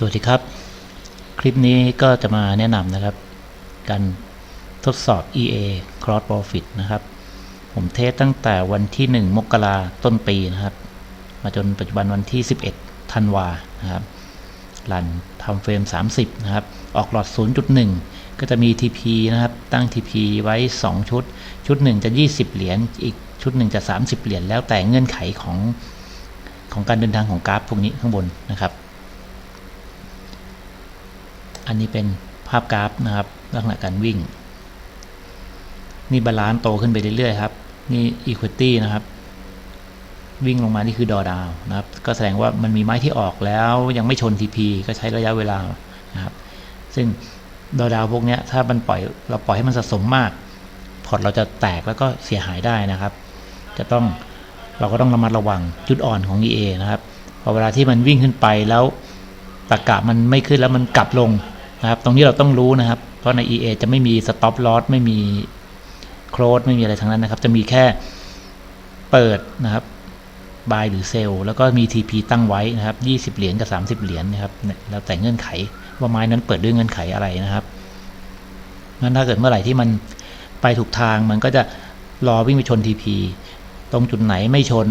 สวัสดีครับ คลิปนี้ก็จะมาแนะนำนะครับ การทดสอบ EA Cross Profit นะครับ ผมเทสตั้งแต่วันที่ 1 มกราต้นปีนะครับ มาจนปัจจุบันวันที่ 11 ธันวานะครับรันทำเฟรม 30 นะครับ ออกหลอด 0.1 ก็จะมี TP นะครับ ตั้ง TP ไว้ 2 ชุด ชุดหนึ่งจะ 20 เหรียญ อีกชุดหนึ่งจะ 30 เหรียญ แล้วแต่เงื่อนไขของของการเดินทางของกราฟพวกนี้ข้างบนนะครับ อันนี้เป็นภาพกราฟนะครับ ลักษณะการวิ่ง นี่บาลานซ์โตขึ้นไปเรื่อยๆครับ นี่ equity นะครับ วิ่งลงมานี่คือดอดาวนะครับ ก็แสดงว่ามันมีไม้ที่ออกแล้วยังไม่ชน TP ก็ใช้ระยะเวลานะครับ ซึ่งดอดาวพวกนี้ถ้ามันปล่อยเราปล่อยให้มันสะสมมากพอร์ตเราจะแตกแล้วก็เสียหายได้นะครับ จะต้องเราก็ต้องระมัดระวังจุดอ่อนของ EA นะครับพอเวลาที่มันวิ่งขึ้นไปแล้วตะกะมันไม่ขึ้นแล้วมันกลับลง นะครับตรงนี้เราต้องรู้นะครับ เพราะใน EA จะไม่มี stop loss ไม่มี close ไม่มีอะไรทั้งนั้นนะครับ จะมีแค่เปิดนะครับ buy หรือ sell แล้วก็มี TP ตั้งไว้นะครับ 20 เหรียญกับ 30 เหรียญนะครับเนี่ยแล้วแต่เงื่อนไขว่าไม้นั้นเปิดด้วยเงื่อนไขอะไรนะครับงั้นถ้าเกิดเมื่อไหร่ที่มันไปถูกทางมันก็จะรอวิ่งไปชน TP ตรงจุดไหนไม่ชน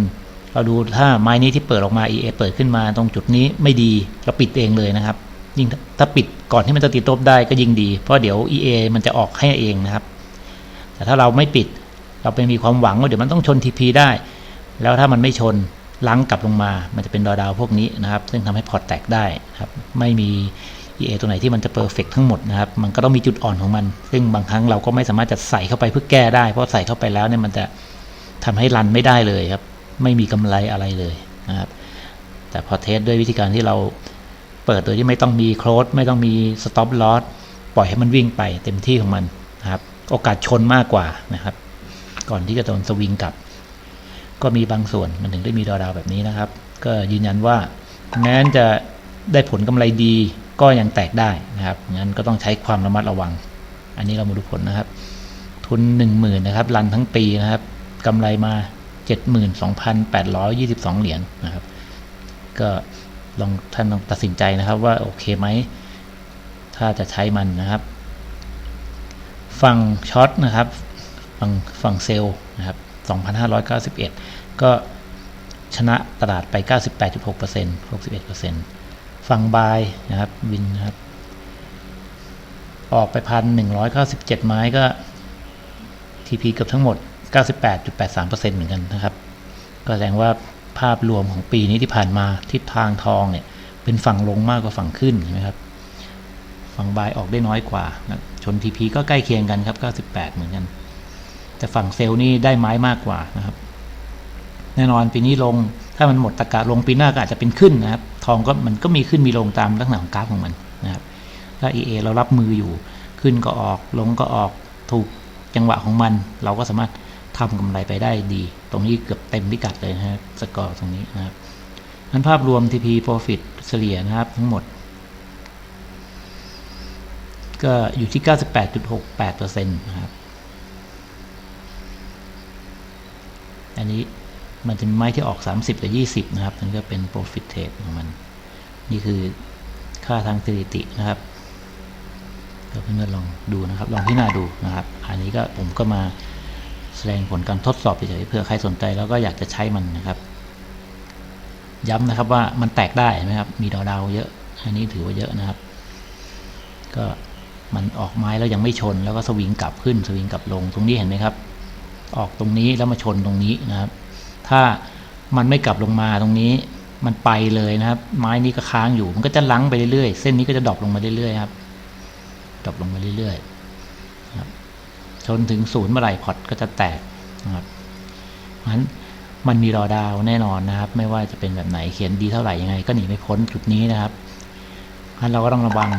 เราดูถ้าไม้นี้ที่เปิดออกมา EA เปิดขึ้นมาตรงจุดนี้ไม่ดีเราปิดเองเลยนะครับ ยิ่งถ้าปิดก่อนที่มันจะติดลบได้ก็ยิ่งดี เพราะเดี๋ยว EA มันจะออกให้เองนะครับ แต่ถ้าเราไม่ปิด เราไปมีความหวังว่าเดี๋ยวมันต้องชน TP ได้ แล้วถ้ามันไม่ชนลังกลับลงมา มันจะเป็นดอดาวพวกนี้นะครับ ซึ่งทำให้พอร์ตแตกได้ครับ ไม่มี EA ตัวไหนที่มันจะเพอร์เฟกทั้งหมดนะครับ มันก็ต้องมีจุดอ่อนของมัน ซึ่งบางครั้งเราก็ไม่สามารถจะใส่เข้าไปเพื่อแก้ได้ เพราะใส่เข้าไปแล้วเนี่ยมันจะทำให้รันไม่ได้เลยครับ ไม่มีกำไรอะไรเลยนะครับ แต่พอเทสด้วยวิธีการที่เรา เปิดโดยที่ไม่ต้องมีโคลดไม่ต้องมีสต็อปลอสปล่อยให้มันวิ่งไปเต็มที่ของมันนะครับ โอกาสชนมากกว่านะครับ ก่อนที่จะโดนสวิงกลับ ก็มีบางส่วนมันถึงได้มีดาวดาวแบบนี้นะครับ ก็ยืนยันว่าแม้จะได้ผลกำไรดีก็ยังแตกได้นะครับงั้นก็ต้องใช้ความระมัดระวัง อันนี้เรามาดูผลนะครับ ทุน 1 0,000นะครับรันทั้งปีนะครับกำไรมา 72,822 เหรียญนะครับ ก็ ลองท่านลองตัดสินใจนะครับว่าโอเคไหม ถ้าจะใช้มันนะครับ ฝั่งช็อตนะครับฝั่งฝั่งเซลล์นะครับ2,591 ก็ชนะตลาดไป 98.6% 61%ฝั่งบายนะครับวินนะครับออกไปพันหนึ่งร้อยเก้าสิบเจ็ดไม้ก็ TP เกือบทั้งหมด 98.83%เหมือนกันนะครับ ก็แสดงว่า ภาพรวมของปีนี้ที่ผ่านมาทิศทางทองเนี่ยเป็นฝั่งลงมากกว่าฝั่งขึ้นใช่ไหมครับ ฝั่งบายออกได้น้อยกว่านะชน TP ก็ใกล้เคียงกันครับ 98 เหมือนกัน แต่ฝั่งเซลล์นี่ได้ไม้มากกว่านะครับ แน่นอนปีนี้ลงถ้ามันหมดตะกะลงปีหน้าก็อาจจะเป็นขึ้นนะครับ ทองก็มันก็มีขึ้นมีลงตามลักษณะของกราฟของมันนะครับถ้า EA เรารับมืออยู่ขึ้นก็ออกลงก็ออกถูกจังหวะของมัน เราก็สามารถทำกำไรไปได้ดี ตรงนี้เกือบเต็มพิกัดเลยนะครับสกอร์ตรงนี้นะครับนั้นภาพรวม TP Profit เฉลี่ยนะครับทั้งหมด ก็อยู่ที่ 98.68%นะครับ อันนี้มันจะมีไม้ที่ออก 30 กับ 20 นะครับนั่นก็เป็น Profit Trade ของมัน นี่คือค่าทางสถิตินะครับเพื่อนๆลองดูนะครับ ลองพิจารณาดูนะครับ อันนี้ก็ผมก็มา แสดงผลการทดสอบเฉยๆเผื่อใครสนใจแล้วก็อยากจะใช้มันนะครับ ย้ำนะครับว่ามันแตกได้ไหมครับ มีดาวดาวเยอะ อันนี้ถือว่าเยอะนะครับ ก็มันออกไม้แล้วยังไม่ชน แล้วก็สวิงกลับขึ้นสวิงกลับลงตรงนี้เห็นไหมครับ ออกตรงนี้แล้วมาชนตรงนี้นะครับ ถ้ามันไม่กลับลงมาตรงนี้ มันไปเลยนะครับ ไม้นี้ก็ค้างอยู่ มันก็จะลังไปเรื่อยๆ เส้นนี้ก็จะดรอปลงมาเรื่อยๆครับดรอปลงมาเรื่อยๆ ชนถึงศูนย์เมื่อไหร่พอร์ตก็จะแตกนะครับเพราะฉะนั้นมันมีรอดาวแน่นอนนะครับ ไม่ว่าจะเป็นแบบไหนเขียนดีเท่าไหร่ยังไง ก็หนีไม่พ้นจุดนี้นะครับเพราะฉะนั้นเราก็ต้องระวัง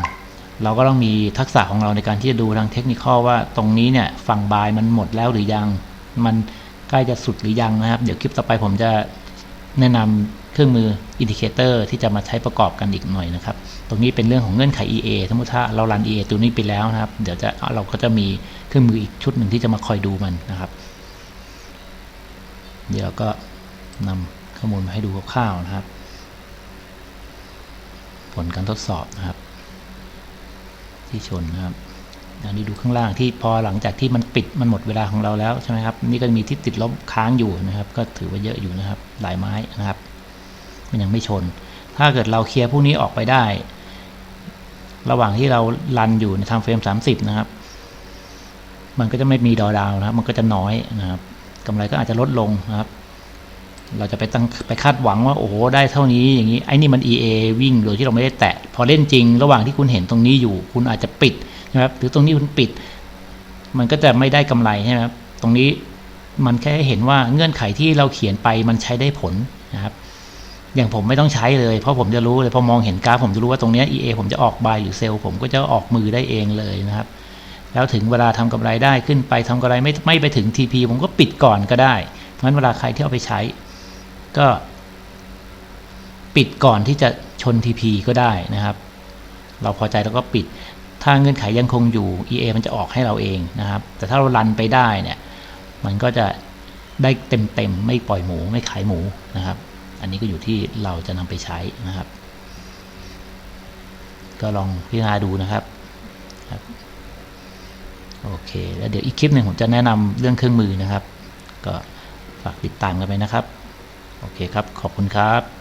เราก็ต้องมีทักษะของเราในการที่จะดูทางเทคนิคว่าตรงนี้เนี่ยฝั่งบายมันหมดแล้วหรือยัง มันใกล้จะสุดหรือยังนะครับ เดี๋ยวคลิปต่อไปผมจะแนะนำ เครื่องมืออินดิเคเตอร์ที่จะมาใช้ประกอบกันอีกหน่อยนะครับ ตรงนี้เป็นเรื่องของเงื่อนไข EA สมมติถ้าเรารัน EA ตัวนี้ไปแล้วนะครับ เดี๋ยวจะเราก็จะมีเครื่องมืออีกชุดหนึ่งที่จะมาคอยดูมันนะครับ เดี๋ยวเราก็นำข้อมูลมาให้ดูคร่าวๆนะครับ ผลการทดสอบนะครับ ที่ชนนะครับอันนี้ดูข้างล่างที่พอหลังจากที่มันปิดมันหมดเวลาของเราแล้วใช่ไหมครับ นี่ก็มีที่ติดลบค้างอยู่นะครับ ก็ถือว่าเยอะอยู่นะครับ หลายไม้นะครับ มันยังไม่ชน ถ้าเกิดเราเคลียร์พวกนี้ออกไปได้ ระหว่างที่เรารันอยู่ในทางเฟรม 30 นะครับ มันก็จะไม่มีดอดาวนะครับ มันก็จะน้อยนะครับกำไรก็อาจจะลดลงนะครับ เราจะไปตั้งไปคาดหวังว่าโอ้โหได้เท่านี้อย่างนี้ไอ้นี่มัน EA วิ่งโดยที่เราไม่ได้แตะ พอเล่นจริง ระหว่างที่คุณเห็นตรงนี้อยู่ คุณอาจจะปิดนะครับ หรือตรงนี้คุณปิด มันก็จะไม่ได้กำไรใช่ไหมครับตรงนี้มันแค่เห็นว่าเงื่อนไขที่เราเขียนไปมันใช้ได้ผลนะครับ อย่างผมไม่ต้องใช้เลย เพราะผมจะรู้เลยพอมองเห็นกราฟผมจะรู้ว่าตรงนี้ EA ผมจะออกบายหรือเซลล์ผมก็จะออกมือได้เองเลยนะครับ แล้วถึงเวลาทำกำไรได้ขึ้นไปทำกำไรไม่ไม่ไปถึง TP ผมก็ปิดก่อนก็ได้ เพราะฉะนั้นเวลาใครที่เอาไปใช้ ก็ ปิดก่อนที่จะชน TP ก็ได้นะครับ เราพอใจแล้วก็ปิด ถ้าเงื่อนไขยังคงอยู่ EA มันจะออกให้เราเองนะครับ แต่ถ้าเรารันไปได้เนี่ย มันก็จะได้เต็มเต็มๆไม่ปล่อยหมูไม่ขายหมูนะครับ อันนี้ก็อยู่ที่เราจะนำไปใช้นะครับ ก็ลองพิจารณาดูนะครับครับโอเค แล้วเดี๋ยวอีกคลิปหนึ่งผมจะแนะนำเรื่องเครื่องมือนะครับ ก็ฝากติดตามกันไปนะครับ โอเคครับ ขอบคุณครับ